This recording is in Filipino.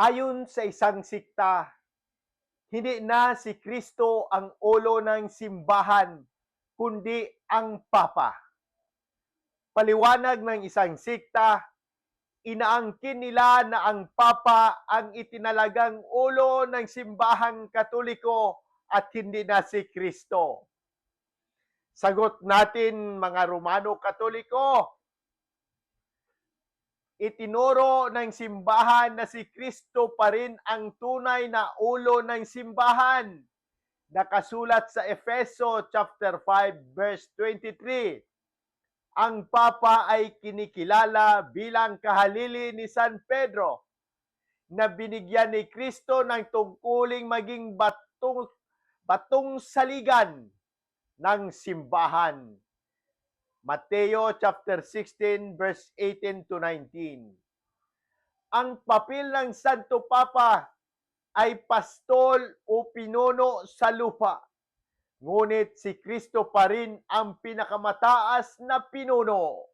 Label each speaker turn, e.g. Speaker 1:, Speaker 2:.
Speaker 1: Ayon sa isang sikta, hindi na si Kristo ang ulo ng simbahan, kundi ang Papa. Paliwanag ng isang sikta, inaangkin nila na ang Papa ang itinalagang ulo ng simbahang katoliko at hindi na si Kristo. Sagot natin mga Romano Katoliko, itinuro ng simbahan na si Kristo pa rin ang tunay na ulo ng simbahan. Nakasulat sa Efeso chapter 5 verse 23. Ang Papa ay kinikilala bilang kahalili ni San Pedro na binigyan ni Kristo ng tungkuling maging batong, batong saligan ng simbahan. Mateo chapter 16 verse 18 to 19. Ang papel ng Santo Papa ay pastol o pinuno sa lupa. Ngunit si Kristo pa rin ang pinakamataas na pinuno.